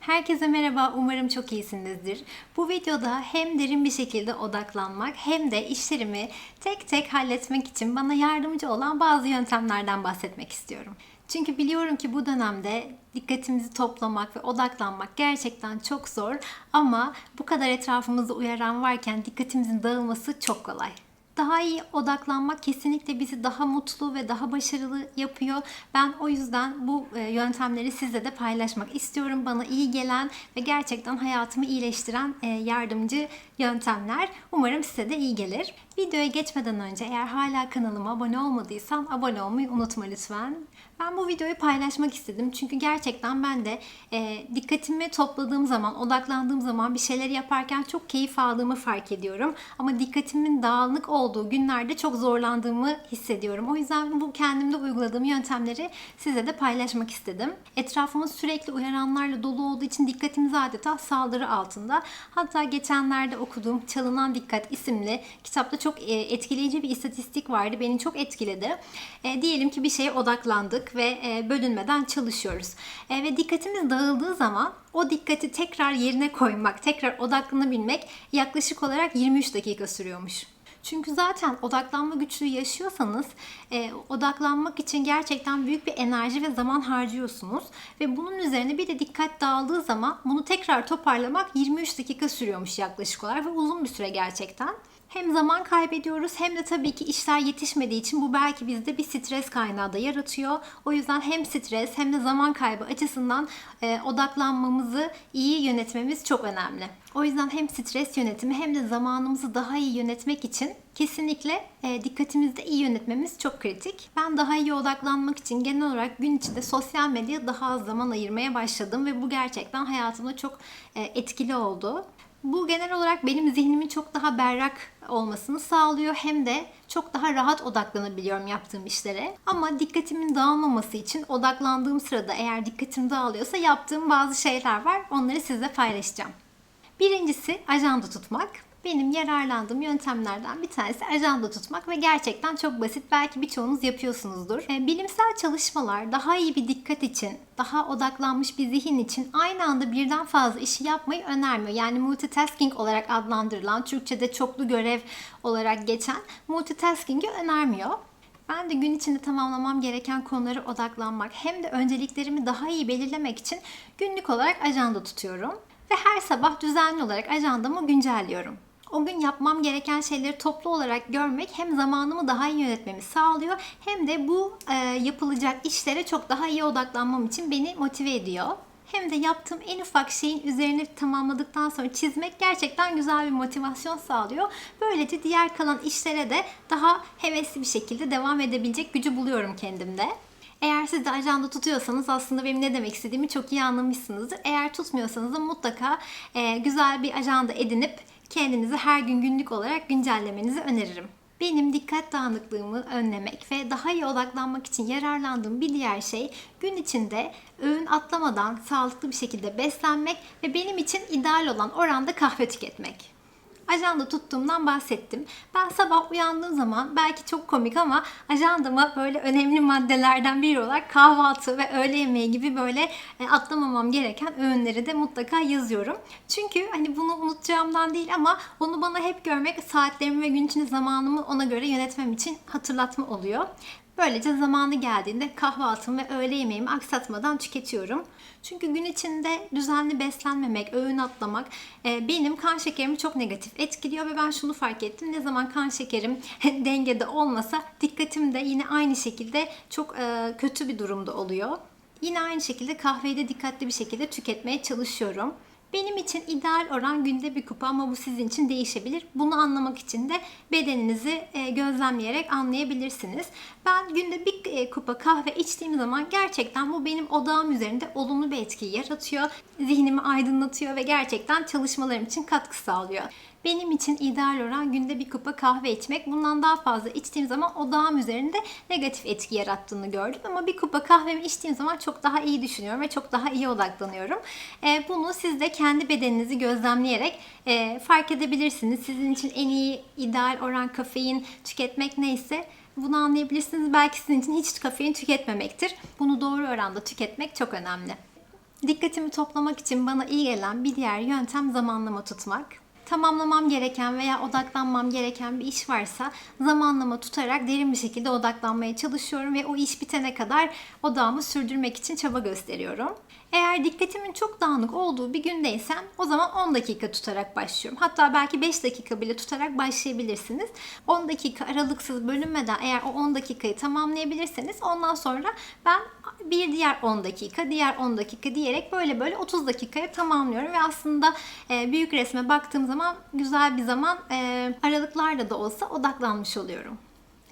Herkese merhaba, umarım çok iyisinizdir. Bu videoda hem derin bir şekilde odaklanmak hem de işlerimi tek tek halletmek için bana yardımcı olan bazı yöntemlerden bahsetmek istiyorum. Çünkü biliyorum ki bu dönemde dikkatimizi toplamak ve odaklanmak gerçekten çok zor ama bu kadar etrafımızda uyaran varken dikkatimizin dağılması çok kolay. Daha iyi odaklanmak kesinlikle bizi daha mutlu ve daha başarılı yapıyor. Ben o yüzden bu e, yöntemleri sizle de paylaşmak istiyorum. Bana iyi gelen ve gerçekten hayatımı iyileştiren e, yardımcı yöntemler. Umarım size de iyi gelir. Videoya geçmeden önce eğer hala kanalıma abone olmadıysan abone olmayı unutma lütfen. Ben bu videoyu paylaşmak istedim çünkü gerçekten ben de e, dikkatimi topladığım zaman, odaklandığım zaman bir şeyleri yaparken çok keyif aldığımı fark ediyorum. Ama dikkatimin dağınık olduğu günlerde çok zorlandığımı hissediyorum. O yüzden bu kendimde uyguladığım yöntemleri size de paylaşmak istedim. Etrafımız sürekli uyaranlarla dolu olduğu için dikkatimiz adeta saldırı altında. Hatta geçenlerde okuduğum Çalınan Dikkat isimli kitapta çok e, etkileyici bir istatistik vardı. Beni çok etkiledi. E, diyelim ki bir şeye odaklandık ve e, bölünmeden çalışıyoruz. E, ve dikkatimiz dağıldığı zaman o dikkati tekrar yerine koymak, tekrar odaklanabilmek yaklaşık olarak 23 dakika sürüyormuş. Çünkü zaten odaklanma güçlüğü yaşıyorsanız e, odaklanmak için gerçekten büyük bir enerji ve zaman harcıyorsunuz. Ve bunun üzerine bir de dikkat dağıldığı zaman bunu tekrar toparlamak 23 dakika sürüyormuş yaklaşık olarak ve uzun bir süre gerçekten. Hem zaman kaybediyoruz hem de tabii ki işler yetişmediği için bu belki bizde bir stres kaynağı da yaratıyor. O yüzden hem stres hem de zaman kaybı açısından e, odaklanmamızı iyi yönetmemiz çok önemli. O yüzden hem stres yönetimi hem de zamanımızı daha iyi yönetmek için kesinlikle e, dikkatimizi de iyi yönetmemiz çok kritik. Ben daha iyi odaklanmak için genel olarak gün içinde sosyal medyaya daha az zaman ayırmaya başladım ve bu gerçekten hayatımda çok e, etkili oldu. Bu genel olarak benim zihnimin çok daha berrak olmasını sağlıyor hem de çok daha rahat odaklanabiliyorum yaptığım işlere. Ama dikkatimin dağılmaması için odaklandığım sırada eğer dikkatim dağılıyorsa yaptığım bazı şeyler var. Onları sizle paylaşacağım. Birincisi ajanda tutmak. Benim yararlandığım yöntemlerden bir tanesi ajanda tutmak ve gerçekten çok basit. Belki birçoğunuz yapıyorsunuzdur. E, bilimsel çalışmalar daha iyi bir dikkat için, daha odaklanmış bir zihin için aynı anda birden fazla işi yapmayı önermiyor. Yani multitasking olarak adlandırılan, Türkçe'de çoklu görev olarak geçen multitasking'i önermiyor. Ben de gün içinde tamamlamam gereken konulara odaklanmak hem de önceliklerimi daha iyi belirlemek için günlük olarak ajanda tutuyorum. Ve her sabah düzenli olarak ajandamı güncelliyorum. O gün yapmam gereken şeyleri toplu olarak görmek hem zamanımı daha iyi yönetmemi sağlıyor hem de bu e, yapılacak işlere çok daha iyi odaklanmam için beni motive ediyor. Hem de yaptığım en ufak şeyin üzerine tamamladıktan sonra çizmek gerçekten güzel bir motivasyon sağlıyor. Böylece diğer kalan işlere de daha hevesli bir şekilde devam edebilecek gücü buluyorum kendimde. Eğer siz de ajanda tutuyorsanız aslında benim ne demek istediğimi çok iyi anlamışsınızdır. Eğer tutmuyorsanız da mutlaka e, güzel bir ajanda edinip kendinizi her gün günlük olarak güncellemenizi öneririm. Benim dikkat dağınıklığımı önlemek ve daha iyi odaklanmak için yararlandığım bir diğer şey gün içinde öğün atlamadan sağlıklı bir şekilde beslenmek ve benim için ideal olan oranda kahve tüketmek ajanda tuttuğumdan bahsettim. Ben sabah uyandığım zaman belki çok komik ama ajandama böyle önemli maddelerden biri olarak kahvaltı ve öğle yemeği gibi böyle e, atlamamam gereken öğünleri de mutlaka yazıyorum. Çünkü hani bunu unutacağımdan değil ama onu bana hep görmek saatlerimi ve gün içinde zamanımı ona göre yönetmem için hatırlatma oluyor. Böylece zamanı geldiğinde kahvaltımı ve öğle yemeğimi aksatmadan tüketiyorum. Çünkü gün içinde düzenli beslenmemek, öğün atlamak e, benim kan şekerimi çok negatif etkiliyor ve ben şunu fark ettim. Ne zaman kan şekerim dengede olmasa dikkatim de yine aynı şekilde çok e, kötü bir durumda oluyor. Yine aynı şekilde kahveyi de dikkatli bir şekilde tüketmeye çalışıyorum. Benim için ideal oran günde bir kupa ama bu sizin için değişebilir. Bunu anlamak için de bedeninizi e, gözlemleyerek anlayabilirsiniz. Ben günde bir e, kupa kahve içtiğim zaman gerçekten bu benim odağım üzerinde olumlu bir etki yaratıyor. Zihnimi aydınlatıyor ve gerçekten çalışmalarım için katkı sağlıyor. Benim için ideal oran günde bir kupa kahve içmek. Bundan daha fazla içtiğim zaman odağım üzerinde negatif etki yarattığını gördüm. Ama bir kupa kahvemi içtiğim zaman çok daha iyi düşünüyorum ve çok daha iyi odaklanıyorum. E, bunu siz de kendi bedeninizi gözlemleyerek e, fark edebilirsiniz. Sizin için en iyi ideal oran kafein tüketmek neyse bunu anlayabilirsiniz. Belki sizin için hiç kafein tüketmemektir. Bunu doğru oranda tüketmek çok önemli. Dikkatimi toplamak için bana iyi gelen bir diğer yöntem zamanlama tutmak. Tamamlamam gereken veya odaklanmam gereken bir iş varsa zamanlama tutarak derin bir şekilde odaklanmaya çalışıyorum ve o iş bitene kadar odağımı sürdürmek için çaba gösteriyorum. Eğer dikkatimin çok dağınık olduğu bir gündeysem o zaman 10 dakika tutarak başlıyorum. Hatta belki 5 dakika bile tutarak başlayabilirsiniz. 10 dakika aralıksız bölünmeden eğer o 10 dakikayı tamamlayabilirseniz ondan sonra ben bir diğer 10 dakika, diğer 10 dakika diyerek böyle böyle 30 dakikaya tamamlıyorum ve aslında e, büyük resme baktığım zaman güzel bir zaman e, aralıklarla da olsa odaklanmış oluyorum.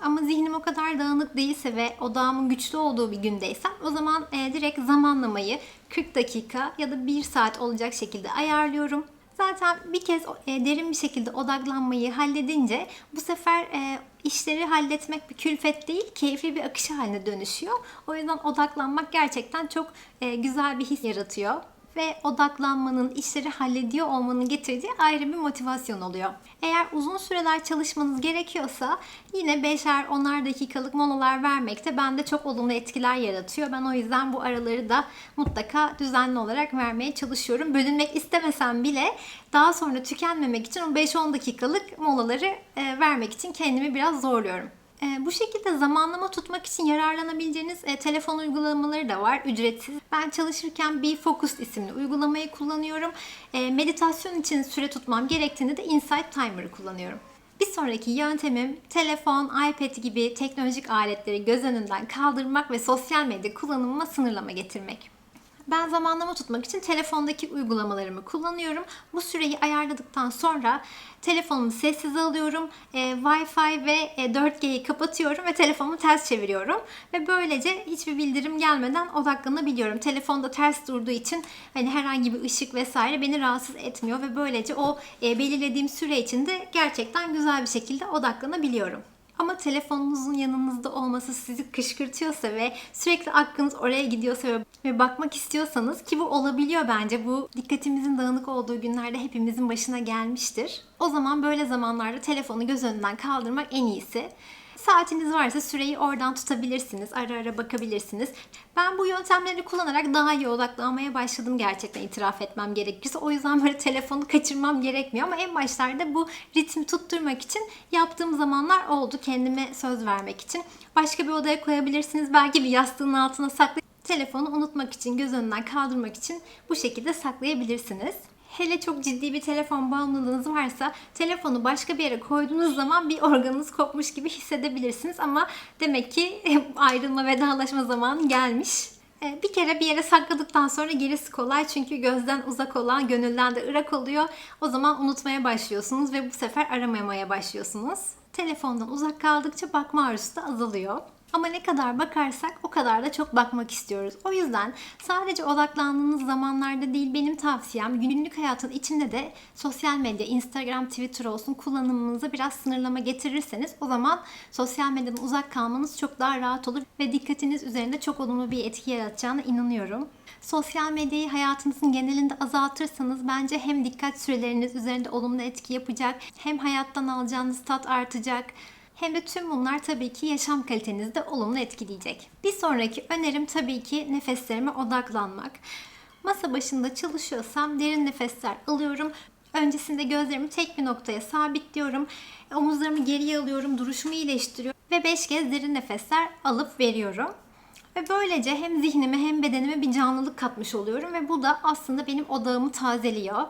Ama zihnim o kadar dağınık değilse ve odağımın güçlü olduğu bir gündeysem o zaman e, direkt zamanlamayı 40 dakika ya da 1 saat olacak şekilde ayarlıyorum. Zaten bir kez e, derin bir şekilde odaklanmayı halledince bu sefer e, işleri halletmek bir külfet değil, keyifli bir akış haline dönüşüyor. O yüzden odaklanmak gerçekten çok e, güzel bir his yaratıyor ve odaklanmanın, işleri hallediyor olmanın getirdiği ayrı bir motivasyon oluyor. Eğer uzun süreler çalışmanız gerekiyorsa yine 5'er 10'ar dakikalık molalar vermek de bende çok olumlu etkiler yaratıyor. Ben o yüzden bu araları da mutlaka düzenli olarak vermeye çalışıyorum. Bölünmek istemesem bile daha sonra tükenmemek için o 5-10 dakikalık molaları e, vermek için kendimi biraz zorluyorum. E, bu şekilde zamanlama tutmak için yararlanabileceğiniz e, telefon uygulamaları da var ücretsiz. Ben çalışırken Be Focused isimli uygulamayı kullanıyorum. E, meditasyon için süre tutmam gerektiğinde de Insight Timer'ı kullanıyorum. Bir sonraki yöntemim telefon, iPad gibi teknolojik aletleri göz önünden kaldırmak ve sosyal medya kullanımıma sınırlama getirmek. Ben zamanlama tutmak için telefondaki uygulamalarımı kullanıyorum. Bu süreyi ayarladıktan sonra telefonumu sessize alıyorum. E, Wi-Fi ve e, 4G'yi kapatıyorum ve telefonumu ters çeviriyorum. Ve böylece hiçbir bildirim gelmeden odaklanabiliyorum. Telefonda ters durduğu için hani herhangi bir ışık vesaire beni rahatsız etmiyor ve böylece o e, belirlediğim süre içinde gerçekten güzel bir şekilde odaklanabiliyorum. Ama telefonunuzun yanınızda olması sizi kışkırtıyorsa ve sürekli aklınız oraya gidiyorsa ve- bakmak istiyorsanız ki bu olabiliyor bence. Bu dikkatimizin dağınık olduğu günlerde hepimizin başına gelmiştir. O zaman böyle zamanlarda telefonu göz önünden kaldırmak en iyisi. Saatiniz varsa süreyi oradan tutabilirsiniz. Ara ara bakabilirsiniz. Ben bu yöntemleri kullanarak daha iyi odaklanmaya başladım gerçekten itiraf etmem gerekirse. O yüzden böyle telefonu kaçırmam gerekmiyor ama en başlarda bu ritmi tutturmak için yaptığım zamanlar oldu. Kendime söz vermek için. Başka bir odaya koyabilirsiniz. Belki bir yastığın altına saklayıp telefonu unutmak için, göz önünden kaldırmak için bu şekilde saklayabilirsiniz. Hele çok ciddi bir telefon bağımlılığınız varsa telefonu başka bir yere koyduğunuz zaman bir organınız kopmuş gibi hissedebilirsiniz ama demek ki ayrılma vedalaşma zamanı gelmiş. Ee, Bir kere bir yere sakladıktan sonra gerisi kolay çünkü gözden uzak olan gönülden de ırak oluyor. O zaman unutmaya başlıyorsunuz ve bu sefer aramamaya başlıyorsunuz. Telefondan uzak kaldıkça bakma arzusu da azalıyor. Ama ne kadar bakarsak o kadar da çok bakmak istiyoruz. O yüzden sadece odaklandığınız zamanlarda değil benim tavsiyem günlük hayatın içinde de sosyal medya, Instagram, Twitter olsun kullanımınıza biraz sınırlama getirirseniz o zaman sosyal medyadan uzak kalmanız çok daha rahat olur ve dikkatiniz üzerinde çok olumlu bir etki yaratacağına inanıyorum. Sosyal medyayı hayatınızın genelinde azaltırsanız bence hem dikkat süreleriniz üzerinde olumlu etki yapacak hem hayattan alacağınız tat artacak hem de tüm bunlar tabii ki yaşam kalitenizi de olumlu etkileyecek. Bir sonraki önerim tabii ki nefeslerime odaklanmak. Masa başında çalışıyorsam derin nefesler alıyorum. Öncesinde gözlerimi tek bir noktaya sabitliyorum. Omuzlarımı geriye alıyorum, duruşumu iyileştiriyorum ve 5 kez derin nefesler alıp veriyorum. Ve böylece hem zihnime hem bedenime bir canlılık katmış oluyorum ve bu da aslında benim odağımı tazeliyor.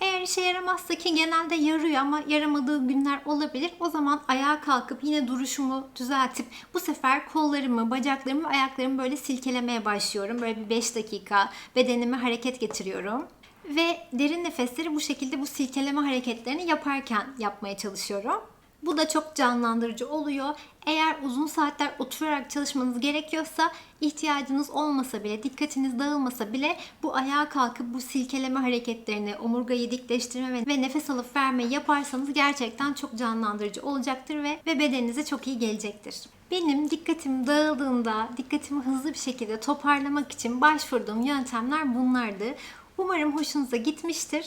Eğer işe yaramazsa ki genelde yarıyor ama yaramadığı günler olabilir. O zaman ayağa kalkıp yine duruşumu düzeltip bu sefer kollarımı, bacaklarımı ayaklarımı böyle silkelemeye başlıyorum. Böyle bir 5 dakika bedenime hareket getiriyorum. Ve derin nefesleri bu şekilde bu silkeleme hareketlerini yaparken yapmaya çalışıyorum. Bu da çok canlandırıcı oluyor. Eğer uzun saatler oturarak çalışmanız gerekiyorsa ihtiyacınız olmasa bile, dikkatiniz dağılmasa bile bu ayağa kalkıp bu silkeleme hareketlerini, omurgayı dikleştirme ve, nefes alıp vermeyi yaparsanız gerçekten çok canlandırıcı olacaktır ve, ve bedeninize çok iyi gelecektir. Benim dikkatim dağıldığında dikkatimi hızlı bir şekilde toparlamak için başvurduğum yöntemler bunlardı. Umarım hoşunuza gitmiştir.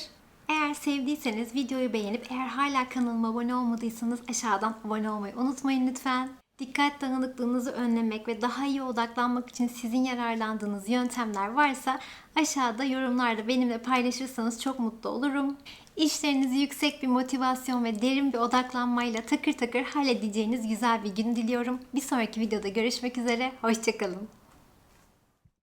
Eğer sevdiyseniz videoyu beğenip eğer hala kanalıma abone olmadıysanız aşağıdan abone olmayı unutmayın lütfen. Dikkat dağınıklığınızı önlemek ve daha iyi odaklanmak için sizin yararlandığınız yöntemler varsa aşağıda yorumlarda benimle paylaşırsanız çok mutlu olurum. İşlerinizi yüksek bir motivasyon ve derin bir odaklanmayla takır takır halledeceğiniz güzel bir gün diliyorum. Bir sonraki videoda görüşmek üzere, hoşçakalın.